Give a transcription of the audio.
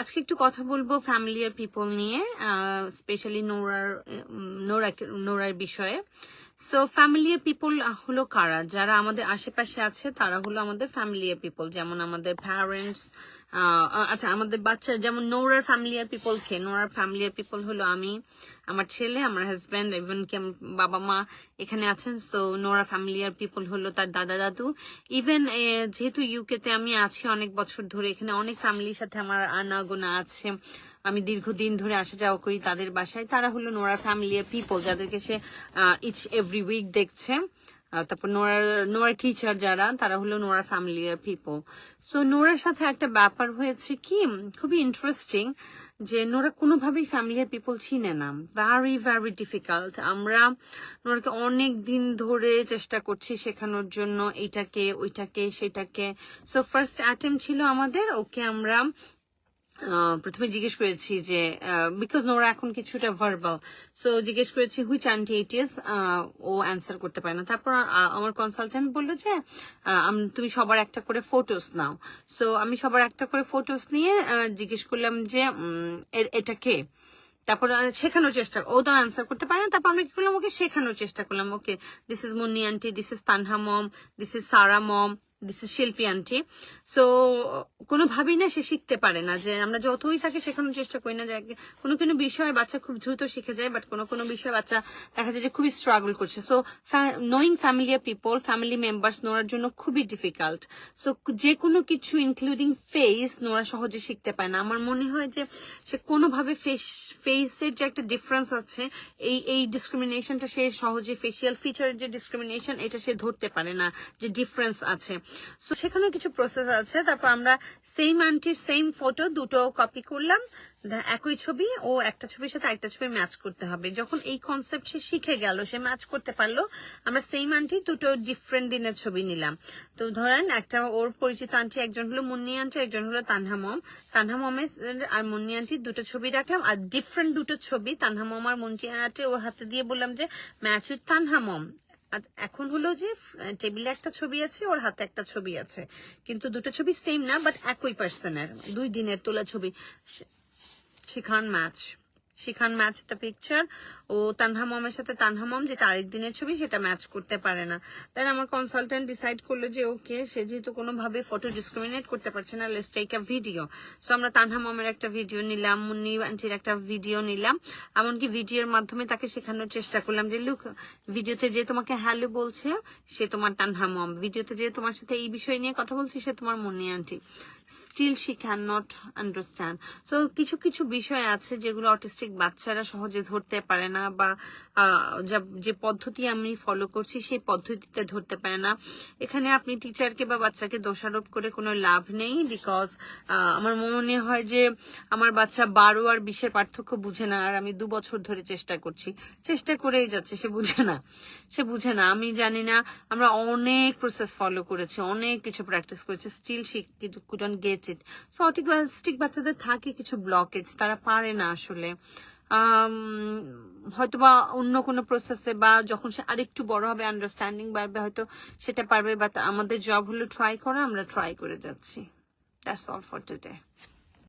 আজকে একটু কথা বলব ফ্যামিলিয়ার পিপল নিয়ে স্পেশালি নোরার নোরা নোরার বিষয়ে। সো ফ্যামিলিয়ার পিপল হলো কারা? যারা আমাদের আশেপাশে আছে, তারা হলো আমাদের ফ্যামিলিয়ার পিপল যেমন আমাদের প্যারেন্টস আচ্ছা আমাদের বাচ্চা যেমন নোরার ফ্যামিলিয়ার পিপল কে, নোরার ফ্যামিলিয়ার পিপল হলো আমি, আমার ছেলে, আমার হাজব্যান্ড ইভেন কি আমার বাবা মা এখানে আছেন তো নোরা ফ্যামিলিয়ার পিপল হলো তার দাদা দাদু। ইভেন যেহেতু ইউকেতে আমি আছি অনেক বছর ধরে, এখানে অনেক ফ্যামিলির সাথে আমার আনাগোনা আছে। আমি দীর্ঘদিন ধরে আসা যাওয়া করি তাদের বাসায়। তারা হলো নোরা ফ্যামিলিয়ার পিপল যাদেরকে সে ইচ এভরি উইক দেখছে। তারপর নোরার নোরার টিচার যারা, তারা হলো নোরা ফ্যামিলিয়ার পিপল সো নোরার সাথে একটা ব্যাপার হয়েছে কি, খুবই ইন্টারেস্টিং যে নোরা কোনোভাবেই ফ্যামিলিয়ার পিপল চিনে না। ভ্যারি ভ্যারি ডিফিকাল্ট আমরা নোরাকে অনেক দিন ধরে চেষ্টা করছি শেখানোর জন্য এইটাকে ওইটাকে, সেটাকে। সো ফার্স্ট অ্যাটেম্প ছিল আমাদের, ওকে আমরা প্রথমে জিজ্ঞেস করেছি যে বিকজ নোরা এখন কিছুটা ভার্বাল সো জিজ্ঞেস করেছি হুইচ আন্টি ইট ইজ ও অ্যান্সার করতে পারে না। তারপর আমার কনসালটেন্ট বলল যে তুমি সবার একটা করে ফটোস নাও। সো আমি সবার একটা করে ফটোস নিয়ে জিজ্ঞেস করলাম যে এটা কে? তারপর শেখানোর চেষ্টা, ও তো অ্যান্সার করতে পারে না। তারপর আমরা কি করলাম? ওকে শেখানোর চেষ্টা করলাম। Okay this is Munni aunty this is Tanha mom this is Sara mom this is Shilpi aunty so কোনোভাবেই না সে শিখতে পারে না যে আমরা যতই তাকে শেখানোর চেষ্টা করি না যে কোনো কোনো বিষয়ে বাচ্চা খুব দ্রুত শিখে যায় বাট কোনো কোনো বিষয়ে বাচ্চা দেখা যায় যে খুবই স্ট্রাগল করছে। So knowing familiar people family members নোরার জন্য খুবই ডিফিকাল্ট সো যে কোনো কিছু ইনক্লুডিং ফেস নোরা সহজে শিখতে পায় না। আমার মনে হয় যে সে কোনোভাবে ফেস ফেসের যে একটা ডিফারেন্স আছে, এই এই ডিসক্রিমিনেশনটা সে সহজে ফেসিয়াল ফিচারের যে ডিসক্রিমিনেশন এটা সে ধরতে পারে না যে ডিফারেন্স আছে। সো সেখানেও কিছু প্রসেস আছে। তারপর আমরা সেম আন্টির সেম ফটো দুটো কপি করলাম। একই ছবি ও একটা ছবির সাথে একটা ছবি ম্যাচ করতে হবে। যখন এই কনসেপ্ট সে শিখে গেল, সে ম্যাচ করতে পারল, আমরা সেম আন্টি দুটো ডিফারেন্ট দিনের ছবি নিলাম। তো ধরেন একটা ওর পরিচিত আন্টি একজন হলো মুন্নি আন্টি একজন হলো তানহা মম। তানহা মমের আর মুন্নি আন্টির দুটো ছবি রাখলাম আর ডিফারেন্ট দুটো ছবি তানহা মম আর মুন্নি আন্টি ওর হাতে দিয়ে বললাম যে ম্যাচ উইথ তানহা মম। এখন হলো যে টেবিলে একটা ছবি আছে, ওর হাতে একটা ছবি আছে। কিন্তু দুটো ছবি সেম না বাট একই পার্সনের দুই দিনের তোলা ছবি। She can match she can match the picture ও তানহা মমের সাথে তানহা মম, যেটা আরেক দিনের ছবি, সেটা ম্যাচ করতে পারে না। তাই আমার কনসালটেন্ট ডিসাইড করল যে ওকে সে যেহেতু কোনোভাবে ফটো ডিসক্রিমিনেট করতে পারছে না let's take a video so আমরা তানহা মমের একটা ভিডিও নিলাম, মুন্নি আন্টির একটা ভিডিও নিলাম। এমনকি ভিডিওর মাধ্যমে তাকে শেখানোর চেষ্টা করলাম যে লুক ভিডিওতে যে তোমাকে হ্যালো বলছে, সে তোমার তানহা মম। ভিডিওতে যে তোমার সাথে এই বিষয় নিয়ে কথা বলছে, সে তোমার Munni aunty still she can not understand so কিছু কিছু বিষয় আছে যেগুলো অটিস্টিক বাচ্চারা সহজে ধরতে পারে না বা যা- পদ্ধতি আমি ফলো করছি সেই পদ্ধতিতে ধরতে পারে না। এখানে আপনি টিচারকে বা বাচ্চাকে দোষারোপ করে কোনো লাভ নেই বিকজ আমার মনে হয় যে আমার বাচ্চা বারো আর বিশের পার্থক্য বুঝে না আর আমি দু বছর ধরে চেষ্টা করছি। চেষ্টা করেই যাচ্ছে, সে বুঝে না। সে বুঝে না। আমি জানি না, আমরা অনেক প্রসেস ফলো করেছি, অনেক কিছু প্র্যাকটিস করেছি still say couldn't get it so autistic বাচ্চাদের থাকে কিছু ব্লকেজ তারা পারে না আসলে। আম, হয়তোবা অন্য কোনো প্রসেসে বা যখন সে আরেকটু বড় হবে আন্ডারস্ট্যান্ডিং বাড়বে হয়তো সেটা পারবে বা আমাদের জব হলো ট্রাই করা আমরা ট্রাই করে যাচ্ছি। That's all for today